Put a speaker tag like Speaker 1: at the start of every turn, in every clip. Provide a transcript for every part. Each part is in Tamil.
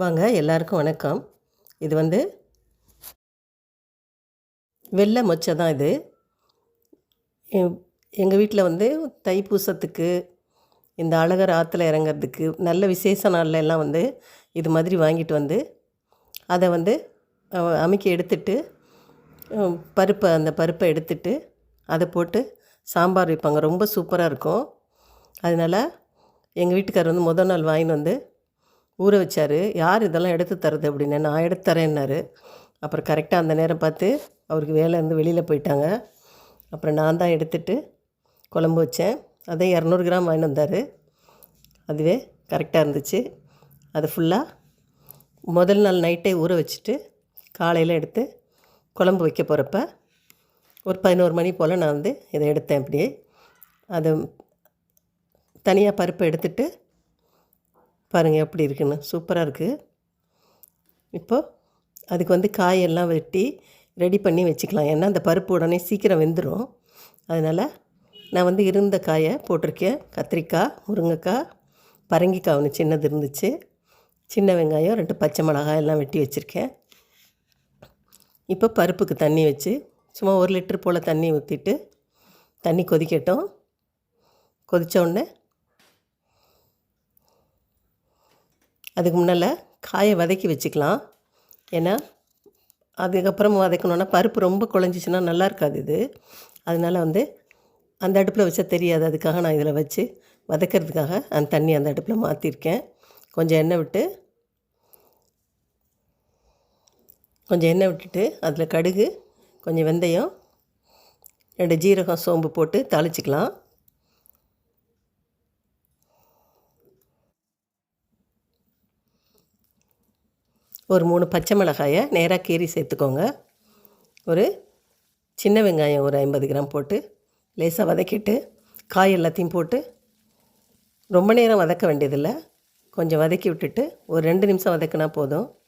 Speaker 1: வாங்க எல்லாருக்கும் வணக்கம். இது வந்து வெள்ளை மொச்சை தான் இது. எங்கள் வீட்டில் வந்து தைப்பூசத்துக்கு இந்த அழகர் ஆற்றுல இறங்குறதுக்கு நல்ல விசேஷ நாள்ல எல்லாம் வந்து இது மாதிரி வாங்கிட்டு வந்து அதை வந்து அமைக்க எடுத்துட்டு பருப்பை அந்த பருப்பை எடுத்துட்டு அதை போட்டு சாம்பார் வைப்பாங்க. ரொம்ப சூப்பராக இருக்கும். அதனால் எங்கள் வீட்டுக்காரர் வந்து முதல் நாள் வாங்கின்னு வந்து ஊற வச்சார். யார் இதெல்லாம் எடுத்து தரது அப்படின்னு நான் எடுத்து தரேன்னாரு அப்புறம் கரெக்டாக அந்த நேரம் பார்த்து அவருக்கு வேலை இருந்து வெளியில் போயிட்டாங்க. அப்புறம் நான் தான் எடுத்துட்டு குழம்பு வச்சேன். அதே இரநூறு கிராம் வாங்கிட்டு வந்தார். அதுவே கரெக்டாக இருந்துச்சு. அது ஃபுல்லாக முதல் நாள் நைட்டே ஊற வச்சுட்டு காலையில் எடுத்து குழம்பு வைக்க போகிறப்ப ஒரு பதினோரு மணி போல் நான் வந்து இதை எடுத்தேன் அப்படியே. அது தனியாக பருப்பை எடுத்துட்டு பாருங்கள் எப்படி இருக்குன்னு. சூப்பராக இருக்குது இப்போது அதுக்கு வந்து காயெல்லாம் வெட்டி ரெடி பண்ணி வச்சுக்கலாம். ஏன்னா அந்த பருப்பு உடனே சீக்கிரம் வெந்துடும் அதனால் நான் வந்து இருந்த காயை போட்டிருக்கேன். கத்திரிக்காய் முருங்கைக்காய் பரங்கிக்காய் ஒன்று சின்னது இருந்துச்சு. சின்ன வெங்காயம் ரெண்டு பச்சை மிளகாய் எல்லாம் வெட்டி வச்சுருக்கேன். இப்போ பருப்புக்கு தண்ணி வச்சு சும்மா ஒரு லிட்டர் போல் தண்ணி ஊற்றிட்டு தண்ணி கொதிக்கட்டும். கொதித்த உடனே அதுக்கு முன்னால் காயை வதக்கி வச்சுக்கலாம். ஏன்னா அதுக்கப்புறம் வதக்கணுன்னா பருப்பு ரொம்ப குழஞ்சிச்சின்னா நல்லா இருக்காது இது. அதனால் வந்து அந்த அடுப்பில் வச்சா தெரியாது. அதுக்காக நான் இதில் வச்சு வதக்கிறதுக்காக அந்த தண்ணி அந்த அடுப்பில் மாற்றிருக்கேன் கொஞ்சம் எண்ணெய் விட்டு கொஞ்சம் எண்ணெய் விட்டுட்டு அதில் கடுகு கொஞ்சம் வெந்தயம் ரெண்டு ஜீரகம் சோம்பு போட்டு தாளிச்சிக்கலாம். ஒரு மூணு பச்சை மிளகாயை நேராக கீறி சேர்த்துக்கோங்க. ஒரு சின்ன வெங்காயம் ஒரு ஐம்பது கிராம் போட்டு லேசாக வதக்கிட்டு காய் எல்லாத்தையும் போட்டு ரொம்ப நேரம் வதக்க வேண்டியதில்லை. கொஞ்சம் வதக்கி விட்டுட்டு ஒரு ரெண்டு நிமிஷம் வதக்குனா போதும்.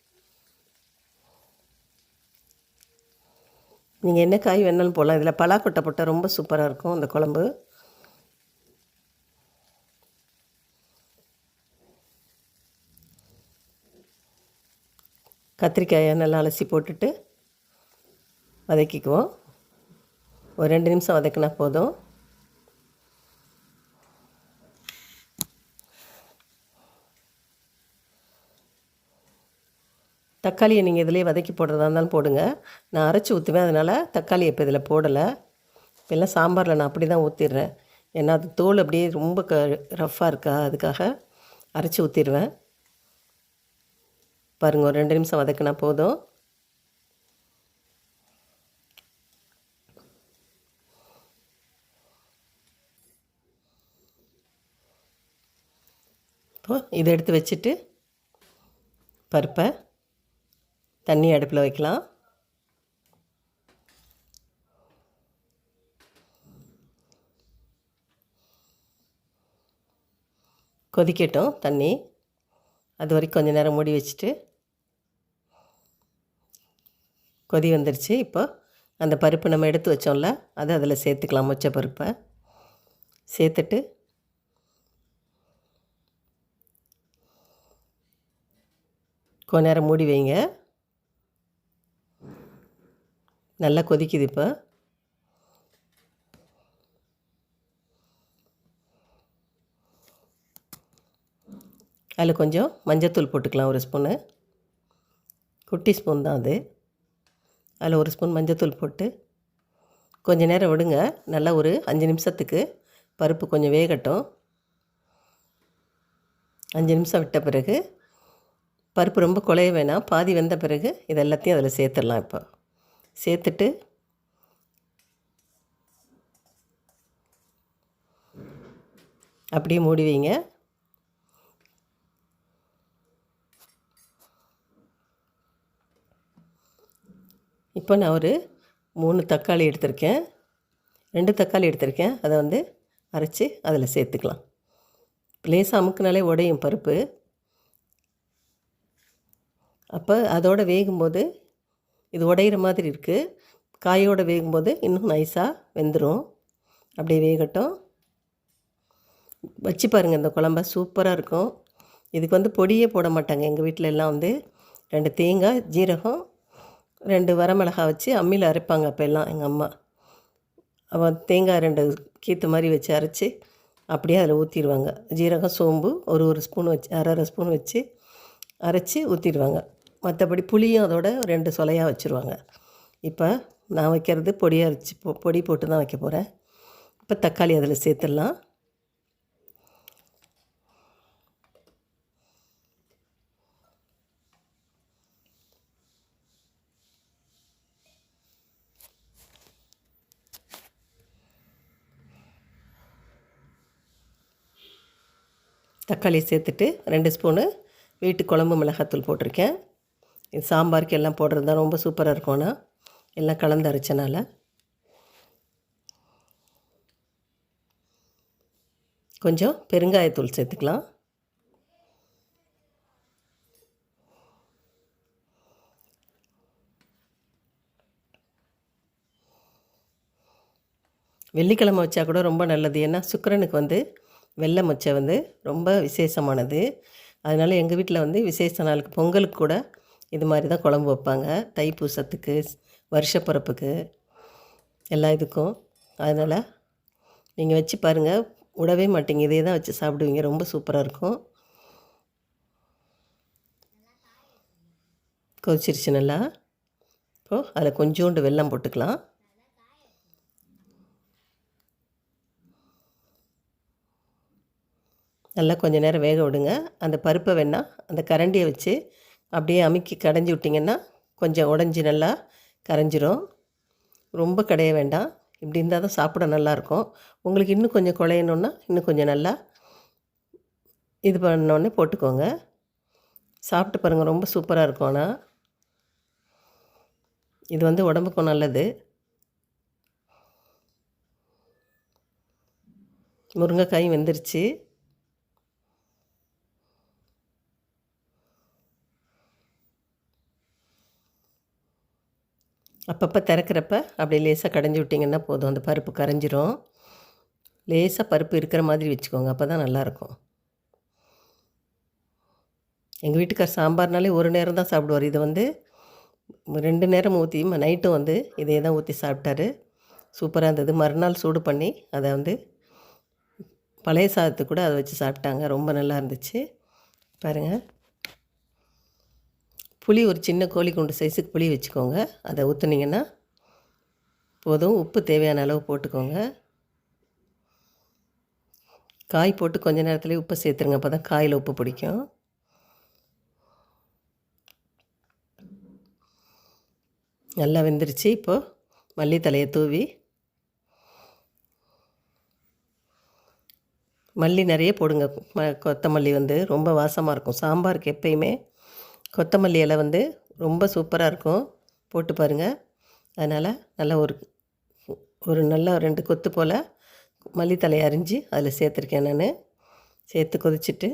Speaker 1: நீங்கள் என்ன காய் வேணாலும் போடலாம். இதில் பலாக்கொட்டை போட்டால் ரொம்ப சூப்பராக இருக்கும் அந்த குழம்பு. கத்திரிக்காயை நல்லா அலசி போட்டுட்டு வதக்கிக்குவோம். ஒரு ரெண்டு நிமிஷம் வதக்கினா போதும். தக்காளியை நீங்கள் இதிலே வதக்கி போடுறதா இருந்தாலும் போடுங்க. நான் அரைச்சி ஊற்றுவேன் அதனால் தக்காளி இப்போ இதில் போடலை. இப்போல்லாம் சாம்பாரில் நான் அப்படி தான் ஊற்றிடுறேன் ஏன்னா அது தோல் அப்படியே ரொம்ப க ரஃப்பாக இருக்கா அதுக்காக அரைச்சி ஊற்றிடுவேன் பாருங்கள் ஒரு ரெண்டு நிமிஷம் வதக்கினா போதும். இப்போ இதை எடுத்து வச்சுட்டு பருப்பை தண்ணி அடுப்பில் வைக்கலாம். கொதிக்கட்டும் தண்ணி. அது வரைக்கும் கொஞ்சம் நேரம் மூடி வச்சுட்டு கொதி வந்துடுச்சு இப்போ அந்த பருப்பு நம்ம எடுத்து வச்சோம்ல அதை அதில் சேர்த்துக்கலாம் மொச்சை பருப்பை. சேர்த்துட்டு கொஞ்ச நேரம் மூடி வைங்க. நல்லா கொதிக்குது இப்போ. அதில் கொஞ்சம் மஞ்சத்தூள் போட்டுக்கலாம் ஒரு ஸ்பூனு. குட்டி ஸ்பூன் தான் அது. அதில் ஒரு ஸ்பூன் மஞ்சத்தூள் போட்டு கொஞ்சம் நேரம் விடுங்க. நல்லா ஒரு அஞ்சு நிமிஷத்துக்கு பருப்பு கொஞ்சம் வேகட்டும். அஞ்சு நிமிஷம் விட்ட பிறகு பருப்பு ரொம்ப குழைய வேணாம். பாதி வெந்த பிறகு இது எல்லாத்தையும் அதில் சேர்த்துடலாம் இப்போ. சேர்த்துட்டு அப்படியே மூடி வைங்க. இப்போ நான் ஒரு மூணு தக்காளி எடுத்திருக்கேன். ரெண்டு தக்காளி எடுத்திருக்கேன். அதை வந்து அரைச்சி அதில் சேர்த்துக்கலாம். லேசாக அமுக்குனாலே உடையும் பருப்பு. அப்போ அதோடு வேகும்போது இது உடையிற மாதிரி இருக்குது காயோடு வேகும்போது இன்னும் நைஸாக வெந்துடும் அப்படியே வேகட்டும். வச்சு பாருங்கள் இந்த குழம்ப சூப்பராக இருக்கும். இதுக்கு வந்து பொடியே போட மாட்டாங்க. எங்கள் வீட்டில் எல்லாம் வந்து ரெண்டு தேங்காய் ஜீரகம் ரெண்டு வரமிளகாய் வச்சு அம்மியில் அரைப்பாங்க அப்போல்லாம் எங்கள் அம்மா. அவள் தேங்காய் ரெண்டு கீத்து மாதிரி வச்சு அரைச்சி அப்படியே அதில் ஊற்றிடுவாங்க ஜீரகம் சோம்பு ஒரு ஒரு ஸ்பூன் வச்சு அரை அரை ஸ்பூன் வச்சு அரைச்சி ஊற்றிடுவாங்க மற்றபடி புளியும் அதோட ரெண்டு சொலையாக வச்சுருவாங்க. இப்போ நான் வைக்கிறது பொடியாக அரைச்சி பொ பொடி போட்டு தான் வைக்க போகிறேன் இப்போ தக்காளி அதில் சேர்த்துடலாம். தக்காளி சேர்த்துட்டு ரெண்டு ஸ்பூனு வீட்டு குழம்பு மிளகாத்தூள் போட்டிருக்கேன். இது சாம்பாருக்கு எல்லாம் போடுறது தான் ரொம்ப சூப்பராக இருக்கும்னா எல்லாம் கலந்து அரைச்சனால. கொஞ்சம் பெருங்காயத்தூள் சேர்த்துக்கலாம். வெள்ளிக்கிழமை வச்சா கூட ரொம்ப நல்லது. ஏன்னா சுக்கரனுக்கு வந்து வெள்ளை மொச்சை வந்து ரொம்ப விசேஷமானது. அதனால் எங்கள் வீட்டில் வந்து விசேஷ நாளுக்கு பொங்கலுக்கு கூட இது மாதிரி தான் குழம்பு வைப்பாங்க. தைப்பூசத்துக்கு வருஷப்பிறப்புக்கு எல்லா இதுக்கும். அதனால் நீங்கள் வச்சு பாருங்கள் விடவே மாட்டீங்க. இதே தான் வச்சு சாப்பிடுவீங்க. ரொம்ப சூப்பராக இருக்கும். கொதிச்சிருச்சு நல்லா. இப்போது அதில் கொஞ்சோண்டு வெல்லம் போட்டுக்கலாம். நல்லா கொஞ்சம் நேரம் வேக விடுங்க. அந்த பருப்பை வேணால் அந்த கரண்டியை வச்சு அப்படியே அமுக்கி கடைஞ்சி விட்டிங்கன்னா கொஞ்சம் உடஞ்சி நல்லா கரைஞ்சிரும். ரொம்ப கடைய வேண்டாம். இப்படி இருந்தால் தான் சாப்பிட நல்லாயிருக்கும் உங்களுக்கு இன்னும் கொஞ்சம் குழையணுன்னா இன்னும் கொஞ்சம் நல்லா இது பண்ணோடனே போட்டுக்கோங்க. சாப்பிட்டு பாருங்கள் ரொம்ப சூப்பராக இருக்கும் ஆனால் இது வந்து உடம்புக்கும் நல்லது. முருங்கைக்காயும் வெந்துருச்சு. அப்பப்போ திறக்கிறப்ப அப்படியே லேசாக கடைஞ்சி விட்டிங்கன்னா போதும். அந்த பருப்பு கரைஞ்சிரும். லேசாக பருப்பு இருக்கிற மாதிரி வச்சுக்கோங்க. அப்போ தான் நல்லாயிருக்கும். எங்கள் வீட்டுக்கார் சாம்பார்னாலே ஒரு நேரம் தான் சாப்பிடுவார். இதை வந்து ரெண்டு நேரம் ஊற்றி நைட்டும் வந்து இதே தான் ஊற்றி சாப்பிட்டாரு. சூப்பராக இருந்தது. மறுநாள் சூடு பண்ணி அதை வந்து பழைய சாதத்துக்கு கூட அதை வச்சு சாப்பிட்டாங்க. ரொம்ப நல்லா இருந்துச்சு. பாருங்கள் புளி ஒரு சின்ன கோழி குண்டு சைஸுக்கு புளி வச்சுக்கோங்க. அதை ஊற்றுனீங்கன்னா போதும். உப்பு தேவையான அளவு போட்டுக்கோங்க. காய் போட்டு கொஞ்ச நேரத்துலேயே உப்பு சேர்த்துருங்க. அப்போ தான் காயில் உப்பு பிடிக்கும். நல்லா வெந்துருச்சு. இப்போது மல்லித்தலையை தூவி மல்லி நிறைய போடுங்க. கொத்தமல்லி வந்து ரொம்ப வாசமாக இருக்கும். சாம்பாருக்கு எப்பயுமே கொத்தமல்லி இலை வந்து ரொம்ப சூப்பராக இருக்கும். போட்டு பாருங்கள் அதனால் நல்லா ஒரு ஒரு நல்ல ரெண்டு கொத்து போல் மல்லித்தலை அரிஞ்சு அதில் சேர்த்துருக்கேன் நான். சேர்த்து கொதிச்சுட்டு.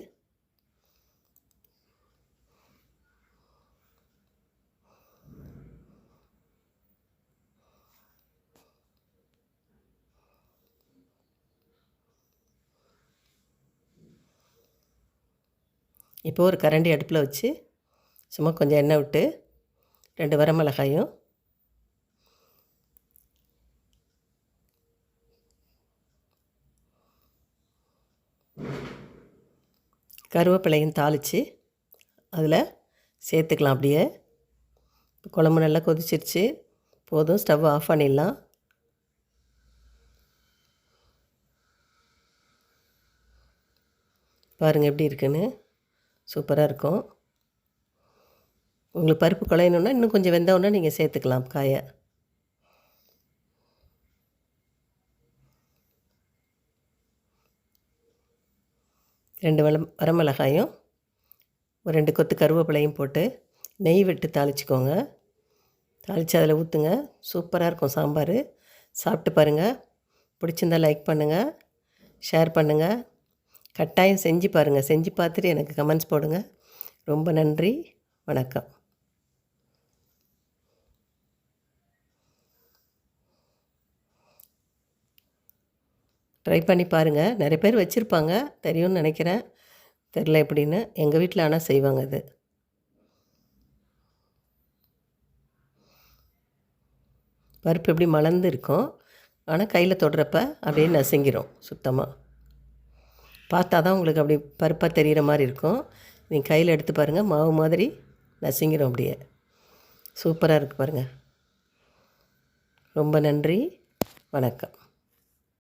Speaker 1: இப்போ ஒரு கரண்டி அடுப்பில் வச்சு சும்மா கொஞ்சம் எண்ணெய் விட்டு ரெண்டு வரமிளகாயும் கருவேப்பிலையும் தாளித்து அதில் சேர்த்துக்கலாம் அப்படியே. குழம்பு நல்லா கொதிச்சிருச்சு. போதும் ஸ்டவ் ஆஃப் பண்ணிடலாம். பாருங்கள் எப்படி இருக்குன்னு. சூப்பராக இருக்கும். உங்களுக்கு பருப்பு குழையணுன்னா இன்னும் கொஞ்சம் வெந்தவுடனே நீங்கள் சேர்த்துக்கலாம் காயை. ரெண்டு வளம் வரமிளகாயும் ஒரு ரெண்டு கொத்து கருவேப்பிலையும் போட்டு நெய் விட்டு தாளிச்சிக்கோங்க. தாளித்து அதில் ஊற்றுங்க சூப்பராக இருக்கும் சாம்பார். சாப்பிட்டு பாருங்கள் பிடிச்சிருந்தால் லைக் பண்ணுங்கள் ஷேர் பண்ணுங்கள் கட்டாயம் செஞ்சு பாருங்கள் செஞ்சு பார்த்துட்டு எனக்கு கமெண்ட்ஸ் போடுங்க. ரொம்ப நன்றி. வணக்கம். ட்ரை பண்ணி பாருங்கள் நிறைய பேர் வச்சுருப்பாங்க. தெரியும்னு நினைக்கிறேன். தெரில எப்படின்னு. எங்கள் வீட்டில் ஆனால் செய்வாங்க அது. பருப்பு எப்படி மலர்ந்து இருக்கும் ஆனால் கையில் தொடுறப்ப அப்படியே நசுங்கிரும் சுத்தமாக பார்த்தா தான் உங்களுக்கு அப்படி பருப்பாக தெரிகிற மாதிரி இருக்கும். நீங்கள் கையில் எடுத்து பாருங்கள் மாவு மாதிரி நசுங்கிரும் அப்படியே. சூப்பராக இருக்குது பாருங்கள் ரொம்ப நன்றி. வணக்கம்.